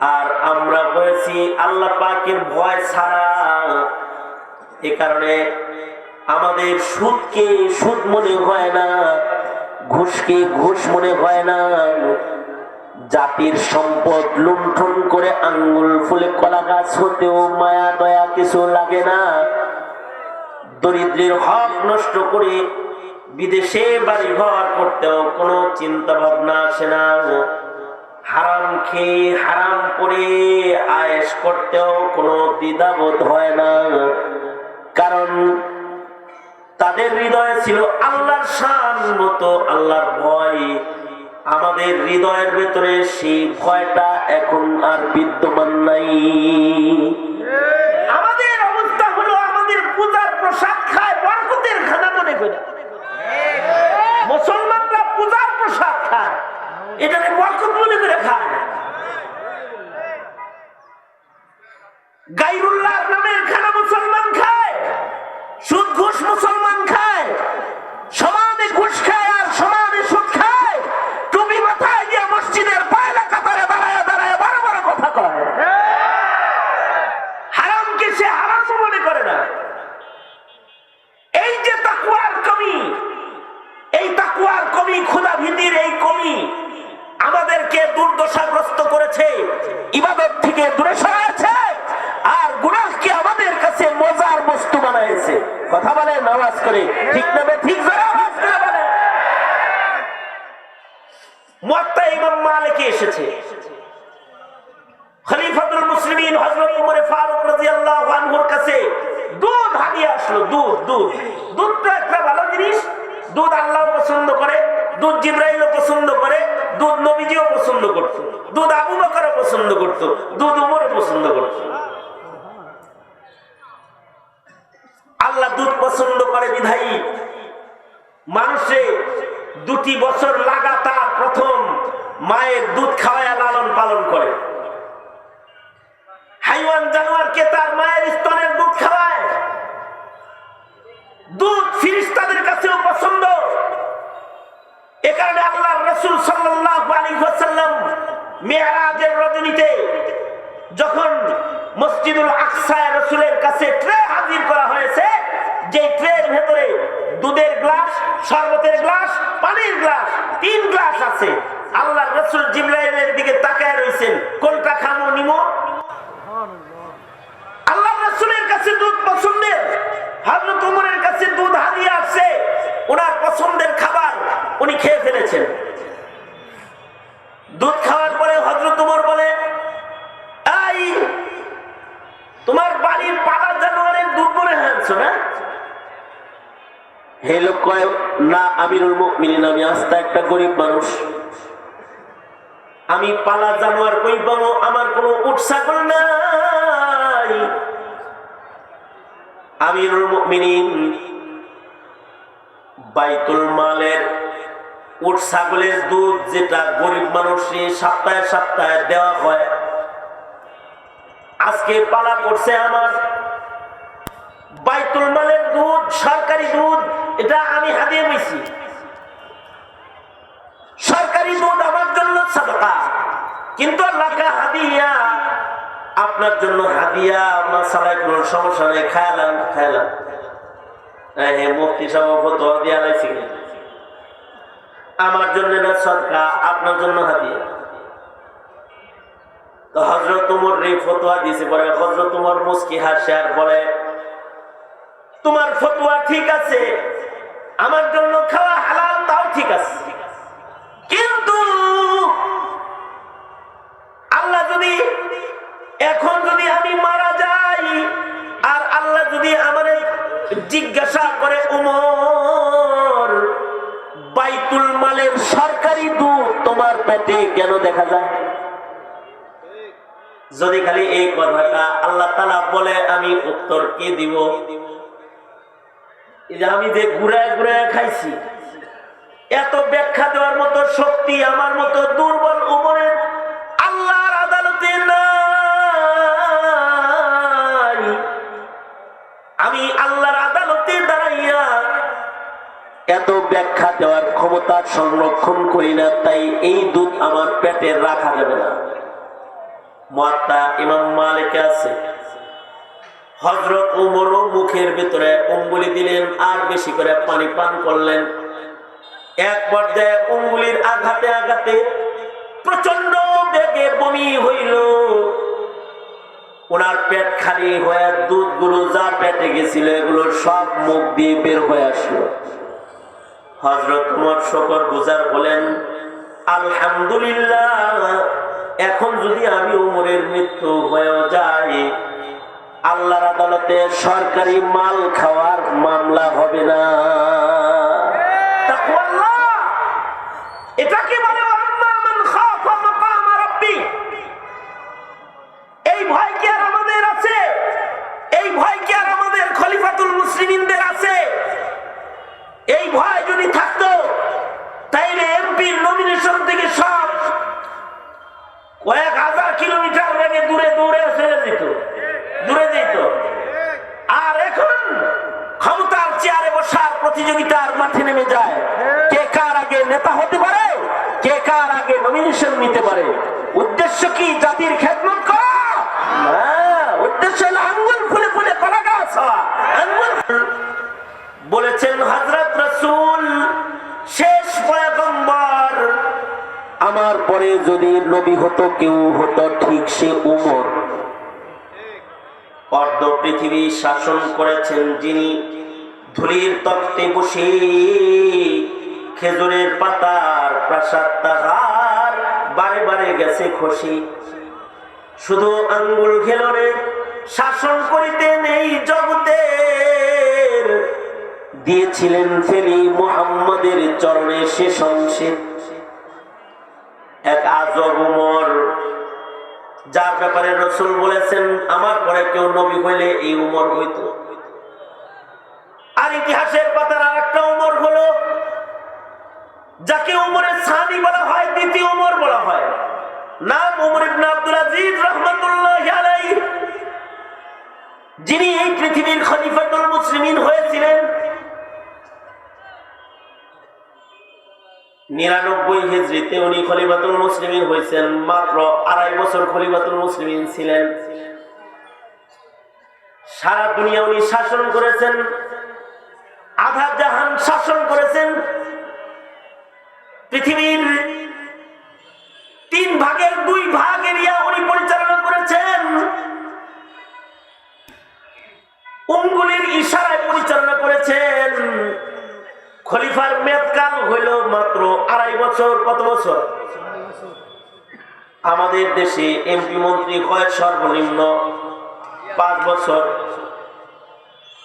আর আমরা বলেছি আল্লাহ পাকের ভয় ছাড়া। এ কারণে আমাদের সুদকে সুদ মনে হয় না, ঘুষকে ঘুষ মনে হয় না। জাতির সম্পদ লুণ্ঠন করে আঙ্গুল ফুলে কলা গাছ হতেও মায়া দয়া কিছু লাগে না। দরিদ্রের হক নষ্ট করে বিদেশে বাড়ি ঘর করতেও কোনো চিন্তা ভাবনা আসে না। হারাম খেয়ে হারাম করে আয়েস করতেও কোনো দ্বিধাবোধ হয় না। কারণ তাদের হৃদয়ে ছিল আল্লাহর শান মতো, আল্লাহর ভয়। আমাদের হৃদয়ের ভেতরে সেই ভয়টা এখন আর বিদ্যমান নাই। আমাদের অবস্থা হলো আমাদের পূজার প্রসাদ খায় বরকতের খানা মনে করে মুসলমানরা পূজার প্রসাদ খায় এটাকে বরকত মনে করে খায় গাইরুল্লাহ নামের খানা মুসলমান খায়, সুদ ঘুষ মুসলমান খায় সমানে ঘুষ খায় আর সমানে সুদ খায়। মাথায় মসজিদের পায়লা কাতারে দাঁড়ায় দাঁড়ায় বড় বড় কথা কয়। হারামকে সে মনে করে না? এই যে তাকুয়ার কমি, এই তাকুয়ার কমি ভীতির এই কমি আমাদেরকে দুর্দশাগ্রস্ত করেছে, ইবাদত থেকে দূরে সরাইছে বলে করে। ঠিক নামে ঠিক জোরে আওয়াজ করে ইমাম এসেছে। খলিফাতুল মুসলিমিন হযরত ফারুক রাদিয়াল্লাহু আনহুর কাছে দুধ হাদিয়ে আসলো, দুধ দুধ। দুধটা একটা ভালো জিনিস। দুধ আল্লাহ পছন্দ করে, দুধ জিব্রাইলও পছন্দ করে, দুধ নবীজিও পছন্দ করত, দুধ আবু বকরও পছন্দ করত, দুধ উমরও পছন্দ করত। আল্লাহ দুধ পছন্দ করে বিধায়ী। মানুষে দুটি বছর লাগাতার প্রথম মায়ের দুধ খাওয়ায় লালন পালন করে। হাইওয়ান জানোয়ারকে তার মায়ের স্তনের দুধ খাওয়ায়। দুধ ফিরিস্তাদের কাছেও পছন্দ। এ কারণে আল্লাহ রসুল ওয়াসাল্লাম মেয়ারাজের রজনীতে যখন মসজিদুল আকসায় রসুলের কাছে ট্রে হাজির করা হয়েছে যে ট্রের ভেতরে দুধের গ্লাস, শরবতের গ্লাস, পানির গ্লাস, তিন গ্লাস আছে। আল্লাহ রসুল জিব্রাইলের দিকে তাকায় রয়েছেন কোনটা খামো নিমো? আল্লাহ রসুলের কাছে দুধ পছন্দের। হজরত উমরের কাছে দুধ হারিয়ে আসছে। ওনার পছন্দের খাবার উনি খেয়ে ফেলেছেন দুধ খাওয়ার পরে হজরত উমর বলে এই তোমার বাড়ির পাড়ার জানোয়ারের দুধ মনে হয়েছে না হে লোক কয়, না, আমিরুল আমি একটা গরিব মানুষ। আমি পালা জানোয়ার আমার ছাগল নাই। আমিরুল বাইতুল মালের উট, ছাগলের দুধ যেটা গরিব মানুষে সপ্তাহে সপ্তাহে দেওয়া হয়, আজকে পালা করছে আমার বাইতুল মালের দুধ, সরকারি দুধ, এটা আমি হাতিয়ে পেয়েছি সরকারি দুধ আমার জন্য সাদকা। কিন্তু আল্লাহকে হাদিয়া, আপনার জন্য হাদিয়া মাসালায় কোনো সমস্যা নেই। খায়ালাম খায়ালাম হ্যাঁ মুক্তি সভাপত দিয়া লাইছি আমার জন্য না সদকা, আপনার জন্য হাদিয়া। তো হজরত তোমার রে ফতোয়া দিয়েছে পরে হজরত তোমার মুস্কি হাসে আর বলে তোমার ফতোয়া ঠিক আছে, আমার জন্য খাওয়া হালাল তাও ঠিক আছে। কিন্তু আল্লাহ যদি এখন যদি আমি মারা যাই, আর আল্লাহ যদি আমার জিজ্ঞাসা করে, উমর, বাইতুল মালের সরকারি দুধ তোমার পেটে কেন দেখা যায়? যদি খালি এই কথাটা আল্লাহ তালা বলে, আমি উত্তর কি দিব? আমি যে ঘুরায় ঘুরায় খাইছি, এত ব্যাখ্যা দেওয়ার মতো শক্তি আমার মতো দুর্বল উমরের আল্লাহর আদালতে আমি আল্লাহর আদালতে দাঁড়াইয়া এত ব্যাখ্যা দেওয়ার ক্ষমতা সংরক্ষণ করি না, তাই এই দুধ আমার পেটে রাখা যাবে না। মাতা ইমাম মালিক আছে। হজরত উমরও মুখের ভিতরে অঙ্গুলি দিলেন আর বেশি করে পানি পান করলেন। এক পর্যায়ে অঙ্গুলির আঘাতে আঘাতে প্রচণ্ড বেগে বমি হইল। ওনার পেট খালি হয়ে দুধগুলো যা পেটে গেছিল এগুলো সব মুখ দিয়ে বের হয়ে আসলো। হজরত কুমার শকর গুজার বলেন, আলহামদুলিল্লাহ, এখন যদি আমি উমরের মৃত্যু হয়ে যাই আল্লাহর আদালতে সরকারি মাল খাওয়ার মামলা হবে না তাকওয়াল্লাহ। এটাকে বলে আম্মা মান খাফা মাকামা রাব্বি। এই ভয় কি আর আমাদের আছে এই ভয় কি আর আমাদের খলিফাতুল মুসলিমিনদের আছে এই ভয় যদি থাকতো তাইলে এমপির নমিনেশন থেকে সব কয়েক হাজার কিলোমিটার বেগে দূরে দূরে চলে যেত দূরে যেত আর এখন ক্ষমতার চেয়ারে বসার প্রতিযোগিতার মাঠে নেমে যায় কে কার আগে নেতা হতে পারে কে কার নমিনেশন নিতে পারে। উদ্দেশ্য কি? জাতির খেদমত করা? উদ্দেশ্য হলো আঙ্গুল ফুলে ফুলে গাছ আঙ্গুল বলেছেন হজরত রসুল, শেষ পয়গম্বর, আমার পরে যদি নবী হতো, কেউ হতো ঠিক সে উমর। অর্ধ পৃথিবী শাসন করেছেন যিনি, ধুলির তক্তে বসে খেজুরের পাতার প্রাসাদ তাহার বারে গেছে খুশি। শুধু আঙ্গুল খেলরে শাসন করিতেন এই জগতের। দিয়েছিলেন ফেলি মুহাম্মাদের চরণে শেষ অংশে এক আজব উমর, যার ব্যাপারে রসুল বলেছেন, আমার পরে কেউ নবী হইলে এই উমর হইত। আর ইতিহাসের পাতার আর একটা উমর হলো, যাকে উমরের সানি বলা হয়, দ্বিতীয় উমর বলা হয়। নাম উমর ইবনে আব্দুল আজিজ রহমাতুল্লাহ আলাইহি। যিনি এই পৃথিবীর খলিফাতুল মুসলিমিন হয়েছিলেন। নিরানব্বই হিজড়িতে উনি খলিফাতুল মুসলিমিন হয়েছেন, মাত্র আড়াই বছর খলিফাতুল মুসলিমিন ছিলেন। সারা দুনিয়া উনি শাসন করেছেন, আধা জাহান শাসন করেছেন। পৃথিবীর তিন ভাগের দুই ভাগ এরিয়া উনি পরিচালনা করেছেন। অঙ্গুলির ইশারায় পরিচালনা করেছেন। খলিফার মেয়াদকাল হইল মাত্র আড়াই বছর, কত বছর? আমাদের দেশে এমপি মন্ত্রী হয় সর্বনিম্ন পাঁচ বছর।